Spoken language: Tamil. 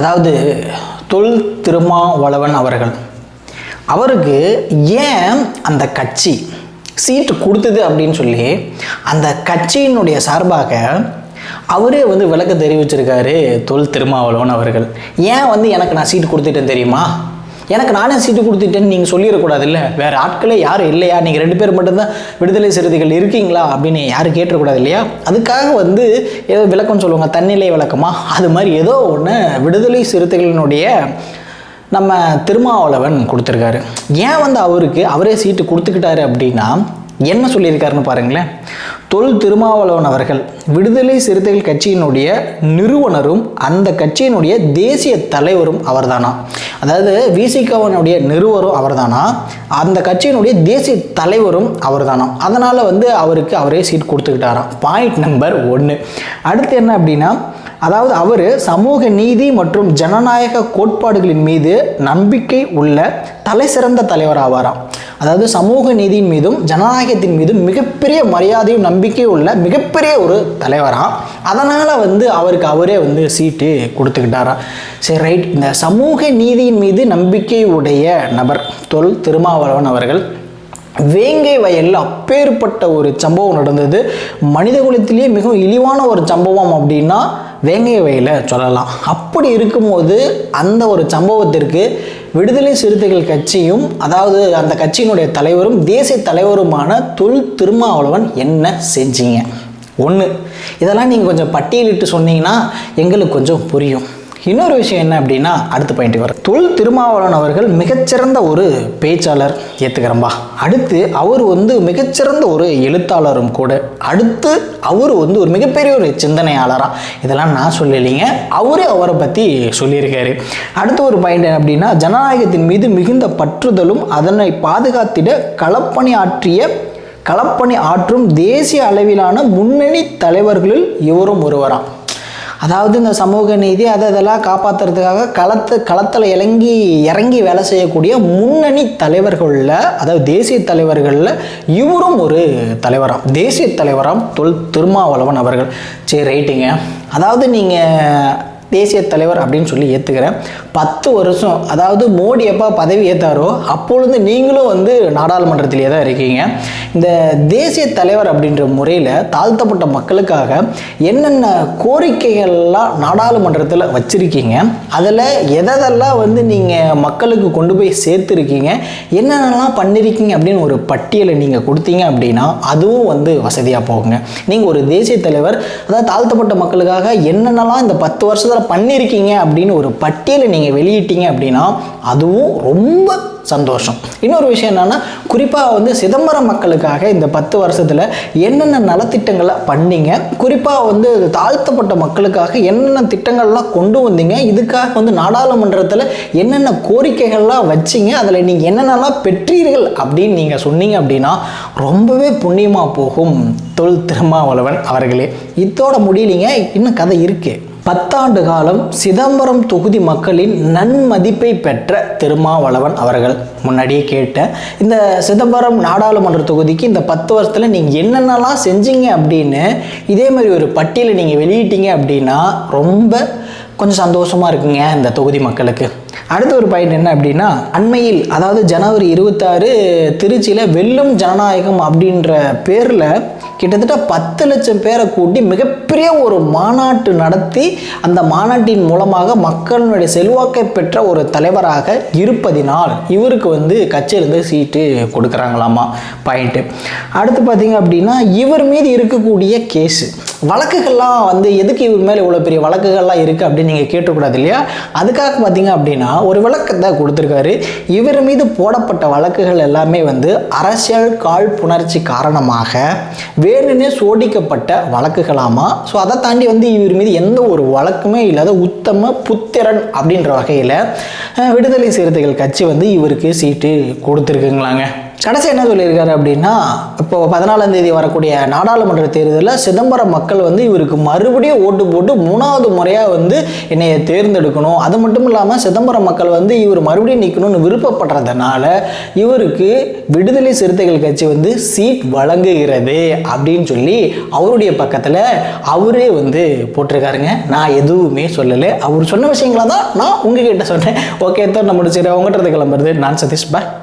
அதாவது தொல் திருமாவளவன் அவர்கள். அவருக்கு ஏன் அந்த கட்சி சீட்டு கொடுத்தது அப்படின்னு சொல்லி அந்த கட்சியினுடைய சார்பாக அவரே வந்து விளக்க தெரிவிச்சிருக்காரு தொல் திருமாவளவன் அவர்கள். ஏன் வந்து எனக்கு நான் சீட்டு கொடுத்துட்டேன் தெரியுமா? எனக்கு நானே சீட்டு கொடுத்துட்டேன்னு நீங்கள் சொல்லிடக்கூடாது இல்லை வேறு ஆட்களே யாரும் இல்லையா? நீங்கள் ரெண்டு பேர் மட்டும்தான் விடுதலை சிறுத்தைகள் இருக்கீங்களா? அப்படின்னு யாரும் கேட்டக்கூடாது இல்லையா அதுக்காக வந்து ஏதோ விளக்கம் சொல்லுவாங்க தன்னிலை விளக்கமா? அது மாதிரி ஏதோ ஒன்று விடுதலை சிறுத்தைகளினுடைய நம்ம திருமாவளவன் கொடுத்துருக்காரு. ஏன் வந்து அவருக்கு அவரே சீட்டு கொடுத்துக்கிட்டாரு அப்படின்னா என்ன சொல்லியிருக்காருன்னு பாருங்களேன். தொல் திருமாவளவன் அவர்கள் விடுதலை சிறுத்தைகள் கட்சியினுடைய நிறுவனரும் அந்த கட்சியினுடைய தேசிய தலைவரும் அவர்தானா? அதாவது விசிகவனுடைய நிறுவரும் அவர்தானா? அந்த கட்சியினுடைய தேசிய தலைவரும் அவர்தானா? அதனால் வந்து அவருக்கு அவரே சீட் கொடுத்துக்கிட்டாராம். பாயிண்ட் நம்பர் ஒன்று அடுத்து என்ன அப்படின்னா அதாவது அவர் சமூக நீதி மற்றும் ஜனநாயக கோட்பாடுகளின் மீது நம்பிக்கை உள்ள தலை சிறந்த தலைவர் ஆவாராம் அதாவது சமூக நீதியின் மீதும் ஜனநாயகத்தின் மீதும் மிகப்பெரிய மரியாதையும் நம்பிக்கையும் உள்ள மிகப்பெரிய ஒரு தலைவராம் அதனால் வந்து அவருக்கு அவரே வந்து சீட்டு கொடுத்துக்கிட்டாரா. சரி ரைட் இந்த சமூக நீதியின் மீது நம்பிக்கை உடைய நபர் தொல் திருமாவளவன் அவர்கள் வேங்கை வயலில் அப்பேற்பட்ட ஒரு சம்பவம் நடந்தது. மனித குலத்திலேயே மிகவும் இழிவான ஒரு சம்பவம் அப்படின்னா வேங்கை வயலை சொல்லலாம். அப்படி இருக்கும்போது அந்த ஒரு சம்பவத்திற்கு விடுதலை சிறுத்தைகள் கட்சியும் அதாவது அந்த கட்சியினுடைய தலைவரும் தேசிய தலைவருமான தொல் திருமாவளவன் என்ன செஞ்சீங்க? ஒன்று இதெல்லாம் நீங்கள் கொஞ்சம் பட்டியலிட்டு சொன்னீங்கன்னா எங்களுக்கு கொஞ்சம் புரியும். இன்னொரு விஷயம் என்ன அப்படின்னா அடுத்த பாயிண்ட் வர தொல் திருமாவளவன் அவர்கள் மிகச்சிறந்த ஒரு பேச்சாளர் ஏற்றுக்கிறம்பா அடுத்து அவர் வந்து மிகச்சிறந்த ஒரு எழுத்தாளரும் கூட. அடுத்து அவர் வந்து ஒரு மிகப்பெரிய ஒரு சிந்தனையாளராக இதெல்லாம் நான் சொல்லலைங்க. அவரே அவரை பற்றி சொல்லியிருக்காரு. அடுத்த ஒரு பாயிண்ட் என்ன அப்படின்னா ஜனநாயகத்தின் மீது மிகுந்த பற்றுதலும் அதனை பாதுகாத்திட களப்பணி ஆற்றிய களப்பணி ஆற்றும் தேசிய அளவிலான முன்னணி தலைவர்களில் இவரும் ஒருவராம் அதாவது இந்த சமூக நீதி அதை இதெல்லாம் காப்பாற்றுறதுக்காக களத்து களத்தில் இறங்கி இறங்கி வேலை செய்யக்கூடிய முன்னணி தலைவர்களில் அதாவது தேசிய தலைவர்களில் இவரும் ஒரு தலைவராம். தேசிய தலைவராம் தொல் திருமாவளவன் அவர்கள். சரி ரைட்டுங்க. அதாவது நீங்கள் தேசிய தலைவர் அப்படின்னு சொல்லி ஏற்றுக்கிறேன் பத்து வருஷம் அதாவது மோடி எப்போ பதவி ஏற்றாரோ அப்பொழுது நீங்களும் வந்து நாடாளுமன்றத்திலே தான் இருக்கீங்க. இந்த தேசிய தலைவர் அப்படின்ற முறையில் தாழ்த்தப்பட்ட மக்களுக்காக என்னென்ன கோரிக்கைகள்லாம் நாடாளுமன்றத்தில் வச்சுருக்கீங்க? அதில் எதெல்லாம் வந்து நீங்கள் மக்களுக்கு கொண்டு போய் சேர்த்துருக்கீங்க? என்னென்னலாம் பண்ணியிருக்கீங்க அப்படின்னு ஒரு பட்டியலை நீங்கள் கொடுத்தீங்க அப்படின்னா அதுவும் வந்து வசதியாக போகுங்க. நீங்கள் ஒரு தேசிய தலைவர் அதாவது தாழ்த்தப்பட்ட மக்களுக்காக என்னென்னலாம் இந்த பத்து வருஷத்தில் பண்ணியிருக்கீங்க அப்படின்னு ஒரு பட்டியலை நீங்கள் வெளியிட்டீங்க அப்படின்னா அதுவும் ரொம்ப சந்தோஷம். இன்னொரு விஷயம் என்னென்னா குறிப்பாக வந்து சிதம்பரம் மக்களுக்காக இந்த பத்து வருஷத்தில் என்னென்ன நலத்திட்டங்களை பண்ணீங்க? குறிப்பாக வந்து தாழ்த்தப்பட்ட மக்களுக்காக என்னென்ன திட்டங்கள்லாம் கொண்டு வந்தீங்க? இதுக்காக வந்து நாடாளுமன்றத்தில் என்னென்ன கோரிக்கைகள்லாம் வச்சிங்க? அதில் நீங்கள் என்னென்னலாம் பெற்றீர்கள் அப்படின்னு நீங்கள் சொன்னீங்க அப்படின்னா ரொம்பவே புண்ணியமாக போகும். தொல் திருமாவளவன் அவர்களே இதோட முடியலிங்க. இன்னும் கதை இருக்குது பத்தாண்டு காலம் சிதம்பரம் தொகுதி மக்களின் நன்மதிப்பை பெற்ற திருமாவளவன் அவர்கள். முன்னாடியே கேட்டேன் இந்த சிதம்பரம் நாடாளுமன்ற தொகுதிக்கு இந்த பத்து வருஷத்தில் நீங்கள் என்னென்னலாம் செஞ்சீங்க அப்படின்னு இதே மாதிரி ஒரு பட்டியலை நீங்கள் வெளியிட்டீங்க அப்படின்னா ரொம்ப கொஞ்சம் சந்தோஷமாக இருக்குங்க இந்த தொகுதி மக்களுக்கு. அடுத்த ஒரு பாயிண்ட் என்ன அப்படின்னா அண்மையில் அதாவது ஜனவரி இருபத்தாறு திருச்சியில் வெல்லும் ஜனநாயகம் அப்படின்ற பேரில் கிட்டத்தட்ட பத்து லட்சம் பேரை கூட்டி மிகப்பெரிய ஒரு மாநாட்டு நடத்தி அந்த மாநாட்டின் மூலமாக மக்களுடைய செல்வாக்கை பெற்ற ஒரு தலைவராக இருப்பதினால் இவருக்கு வந்து கட்சியிலேருந்து சீட்டு கொடுக்குறாங்களாமா? பாயிண்ட்டு அடுத்து பார்த்தீங்க அப்படின்னா இவர் மீது இருக்கக்கூடிய கேஸு. வழக்குகள்லாம் வந்து எதுக்கு இவர் மேலே இவ்வளோ பெரிய வழக்குகள்லாம் இருக்குது அப்படின்னு நீங்கள் கேட்டக்கூடாது இல்லையா? அதுக்காக பார்த்தீங்க அப்படின்னா ஒரு விளக்கத்தை கொடுத்துருக்காரு. இவர் மீது போடப்பட்ட வழக்குகள் எல்லாமே வந்து அரசியல் காழ்ப்புணர்ச்சி காரணமாக வேறுனே சோடிக்கப்பட்ட வழக்குகளாமா? ஸோ அதை தாண்டி வந்து இவர் மீது எந்த ஒரு வழக்குமே இல்லாத உத்தம புத்திரன் அப்படின்ற வகையில் விடுதலை சிறுத்தைகள் கட்சி வந்து இவருக்கு சீட்டு கொடுத்துருக்குங்களாங்க. கடைசி என்ன சொல்லியிருக்காரு அப்படின்னா இப்போ பதினாலாம் தேதி வரக்கூடிய நாடாளுமன்ற தேர்தலில் சிதம்பரம் மக்கள் வந்து இவருக்கு மறுபடியும் ஓட்டு போட்டு மூணாவது முறையாக வந்து என்னைய தேர்ந்தெடுக்கணும். அது மட்டும் இல்லாமல் சிதம்பரம் மக்கள் வந்து இவர் மறுபடியும் நிற்கணும்னு விருப்பப்படுறதுனால இவருக்கு விடுதலை சிறுத்தைகள் கட்சி வந்து சீட் வழங்குகிறது அப்படின்னு சொல்லி அவருடைய பக்கத்தில் அவரே வந்து போட்டிருக்காருங்க. நான் எதுவுமே சொல்லலை. அவர் சொன்ன விஷயங்களை தான் நான் உங்ககிட்ட சொன்னேன். ஓகே தான் நம்ம முடிச்சிடறேன் உங்கள்கிட்ட கிளம்புறது நான் சதீஷ். பாய்